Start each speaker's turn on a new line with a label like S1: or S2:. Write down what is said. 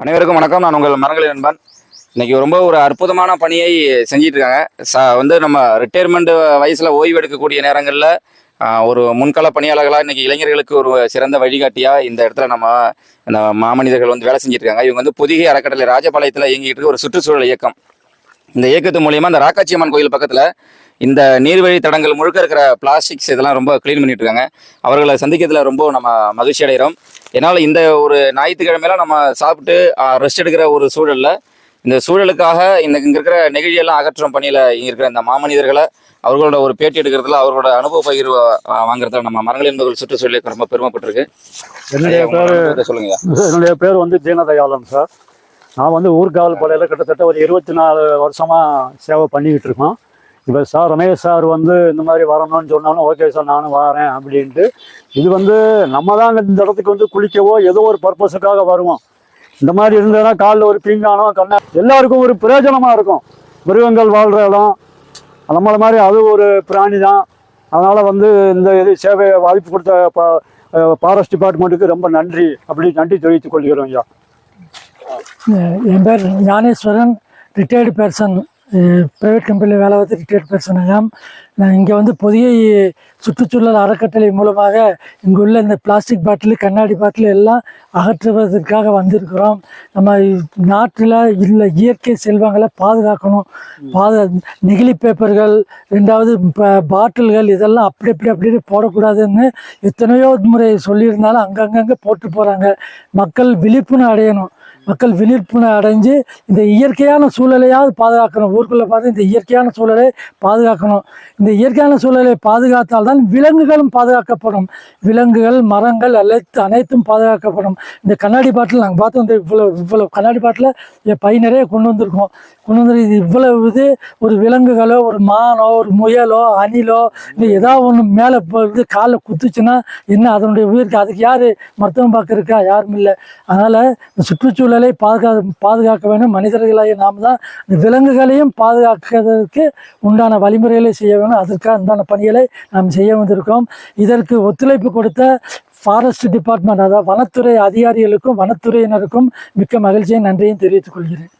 S1: அனைவருக்கும் வணக்கம். நான் உங்கள் மரங்களின் நண்பன். இன்னைக்கு ரொம்ப ஒரு அற்புதமான பணியை செஞ்சிட்டு இருக்காங்க ச வந்து நம்ம ரிட்டையர்மெண்ட் வயசில் ஓய்வு எடுக்கக்கூடிய நேரங்களில் ஒரு முன்கள பணியாளர்களாக இன்றைக்கி இளைஞர்களுக்கு ஒரு சிறந்த வழிகாட்டியாக இந்த இடத்துல நம்ம இந்த மாமனிதர்கள் வந்து வேலை செஞ்சுட்டு இருக்காங்க இவங்க வந்து புதிய அறக்கட்டளை ராஜபாளையத்தில் இயங்கிட்டு இருக்க ஒரு சுற்றுச்சூழல் இயக்கம். இந்த இயக்கத்து மூலியமாக அந்த ராக்காச்சி அம்மன் கோயில் பக்கத்தில் இந்த நீர்வழி தடங்கள் முழுக்க இருக்கிற பிளாஸ்டிக்ஸ் இதெல்லாம் ரொம்ப க்ளீன் பண்ணிட்டு இருக்காங்க அவர்களை சந்திக்கிறதுல ரொம்ப நம்ம மகிழ்ச்சி அடைகிறோம். என்னால் இந்த ஒரு ஞாயிற்றுக்கிழமையில நம்ம சாப்பிட்டு ரெஸ்ட் எடுக்கிற ஒரு சூழல்ல இந்த சூழலுக்காக இந்த இங்க இருக்கிற நெகிழியெல்லாம் அகற்றும் பணியில இங்க இருக்கிற இந்த மாமனிதர்களை அவர்களோட ஒரு பேட்டி எடுக்கிறதுல அவர்களோட அனுபவ பகிர்வு வாங்குறதுல நம்ம மரங்கள் என்பவர்கள் சுற்றுச்சூழலுக்கு ரொம்ப பெருமைப்பட்டிருக்கு.
S2: என்னுடைய பேர்
S1: சொல்லுங்க.
S2: என்னுடைய பேர் வந்து தீனதயாளன் சார். நான் வந்து ஊர்காவல் படையில் கிட்டத்தட்ட ஒரு இருபத்தி நாலு வருஷமாக சேவை பண்ணிக்கிட்டு இருக்கோம். இப்போ சார் ரமேஷ் சார் வந்து இந்த மாதிரி வரணும்னு சொன்னாலும் ஓகே சார் நானும் வரேன் அப்படின்ட்டு. இது வந்து நம்ம தான் இந்த இடத்துக்கு வந்து குளிக்கவோ ஏதோ ஒரு பர்பஸுக்காக வருவோம். இந்த மாதிரி இருந்ததுன்னா காலில் ஒரு பீங்கானோ கண்ணா எல்லாருக்கும் ஒரு பிரயோஜனமாக இருக்கும். மிருகங்கள் வாழ்கிற இடம் நம்மளை மாதிரி அது ஒரு பிராணி தான். அதனால் வந்து இந்த இது சேவை வாய்ப்பு கொடுத்த ஃபாரஸ்ட் டிபார்ட்மெண்ட்டுக்கு ரொம்ப நன்றி. அப்படி நன்றி தெரிவித்துக் கொள்கிறோம் ஐயா.
S3: என் பேர் ஞானேஸ்வரன் ரிட்டையர்டு பர்சன் ப்ரைவேட் கம்பெனியில் வேலை பார்த்து ரிட்டையர்ட் பர்சன் நான் இங்கே வந்து புதிய சுற்றுச்சூழல் அறக்கட்டளை மூலமாக இங்கே உள்ள இந்த பிளாஸ்டிக் பாட்டில் கண்ணாடி பாட்டில் எல்லாம் அகற்றுவதற்காக வந்திருக்கிறோம். நம்ம நாட்டில் இல்லை இயற்கை செல்வங்களை பாதுகாக்கணும். பாது நெகிழி பேப்பர்கள் ரெண்டாவது இப்போ பாட்டில்கள் இதெல்லாம் அப்படி அப்படி அப்படியே போடக்கூடாதுன்னு எத்தனையோ முறை சொல்லியிருந்தாலும் அங்கங்கங்கே போட்டு போகிறாங்க மக்கள் விழிப்புணர்வு அடையணும். மக்கள் விழிப்புணர்வு அடைஞ்சு இந்த இயற்கையான சூழலையாவது பாதுகாக்கணும். ஊருக்குள்ளே பார்த்து இந்த இயற்கையான சூழலை பாதுகாக்கணும். இந்த இயற்கையான சூழலை பாதுகாத்தால்தான் விலங்குகளும் பாதுகாக்கப்படும். விலங்குகள் மரங்கள் அனைத்து அனைத்தும் பாதுகாக்கப்படும். இந்த கண்ணாடி பாட்டில் நாங்கள் பார்த்தோம். இந்த இவ்வளோ இவ்வளோ கண்ணாடி பாட்டில் என் பை நிறைய கொண்டு வந்திருக்கோம். கொண்டு வந்து இது இவ்வளவு இது ஒரு விலங்குகளோ ஒரு மானோ ஒரு முயலோ அணிலோ இல்லை ஏதாவது ஒன்று மேலே இது காலில் குத்துச்சுன்னா என்ன அதனுடைய உயிருக்கு அதுக்கு யார் மருத்துவம் பார்க்கறக்கா யாரும் இல்லை. அதனால் இந்த சுற்றுச்சூழலை பாதுகா பாதுகாக்க வேண்டும். மனிதர்களாகிய நாம் தான் இந்த விலங்குகளையும் பாதுகாக்கிறதுக்கு உண்டான வழிமுறைகளை செய்ய வேணும் அதற்காக உண்டான பணிகளை நாம் செய்ய வந்திருக்கோம். இதற்கு ஒத்துழைப்பு கொடுத்த ஃபாரஸ்ட் டிபார்ட்மெண்ட் அதாவது வனத்துறை அதிகாரிகளுக்கும் வனத்துறையினருக்கும் மிக்க மகிழ்ச்சியை நன்றியும் தெரிவித்துக் கொள்கிறேன்.